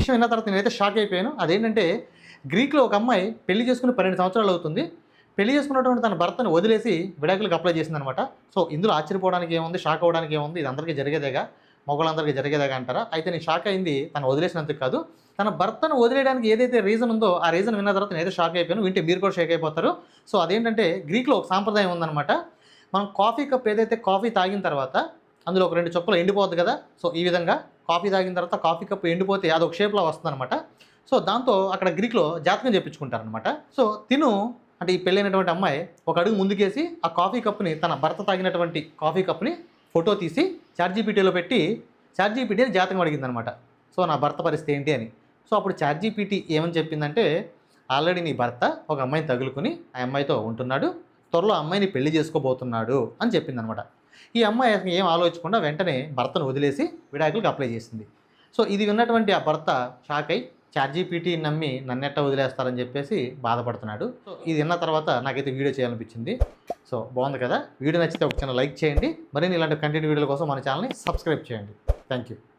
విషయం విన్న తర్వాత నేనైతే షాక్ అయిపోయాను. అదేంటంటే గ్రీక్లో ఒక అమ్మాయి పెళ్ళి చేసుకుని పన్నెండు సంవత్సరాలు అవుతుంది. పెళ్ళి చేసుకున్నటువంటి తన భర్తను వదిలేసి విడాకులకు అప్లై చేసిందనమాట సో ఇందులో ఆశ్చర్యపోవడానికి ఏముంది షాక్ అవ్వడానికి ఏముంది ఇది అందరికీ జరిగేదేగా మగవాళ్ళందరికీ జరిగేదేగా అంటారా? అయితే నేను షాక్ అయింది తను వదిలేసినందుకు కాదు. తన భర్తను వదిలేయడానికి ఏదైతే రీజన్ ఉందో ఆ రీజన్ విన్న తర్వాత నేనైతే షాక్ అయిపోయాను. వింటే మీరు కూడా షేక్ అయిపోతారు. సో అదేంటంటే గ్రీక్లో ఒక సాంప్రదాయం ఉందన్నమాట. మనం కాఫీ కప్ ఏదైతే కాఫీ తాగిన తర్వాత అందులో ఒక రెండు చొక్కలు ఎండిపోద్ది కదా? సో ఈ విధంగా కాఫీ తాగిన తర్వాత కాఫీ కప్ ఎండిపోతే అదొక షేప్లో షేప్లో వస్తుందన్నమాట. సో దాంతో అక్కడ గ్రీక్లో జాతకం చెప్పించుకుంటారనమాట సో తిను అంటే ఈ పెళ్ళైనటువంటి అమ్మాయి ఒక అడుగు ముందుకేసి ఆ కాఫీ కప్ని తన భర్త తాగినటువంటి కాఫీ కప్ని ఫోటో తీసి చార్జీపీటీలో పెట్టి చార్జీపీటీ జాతకం అడిగిందనమాట సో నా భర్త పరిస్థితి ఏంటి అని. సో అప్పుడు చార్జీపీటీ ఏమని చెప్పిందంటే ఆల్రెడీ నీ భర్త ఒక అమ్మాయిని తగులుకుని ఆ అమ్మాయితో ఉంటున్నాడు త్వరలో అమ్మాయిని పెళ్ళి చేసుకోబోతున్నాడు అని చెప్పిందనమాట ఈ అమ్మాయి అసలు ఏం ఆలోచించకుండా వెంటనే భర్తను వదిలేసి విడాకులకు అప్లై చేసింది. సో ఇది విన్నటువంటి ఆ భర్త షాక్ అయి చార్జీపీటీ నమ్మి నన్నెట్ట వదిలేస్తారని చెప్పేసి బాధపడుతున్నాడు. సో ఇది విన్న తర్వాత నాకైతే వీడియో చేయాలనిపించింది. సో బాగుంది కదా? వీడియో నచ్చితే ఒక చిన్న లైక్ చేయండి. మరిన్ని ఇలాంటి కంటెంట్ వీడియోల కోసం మన ఛానల్ని సబ్స్క్రైబ్ చేయండి. Thank you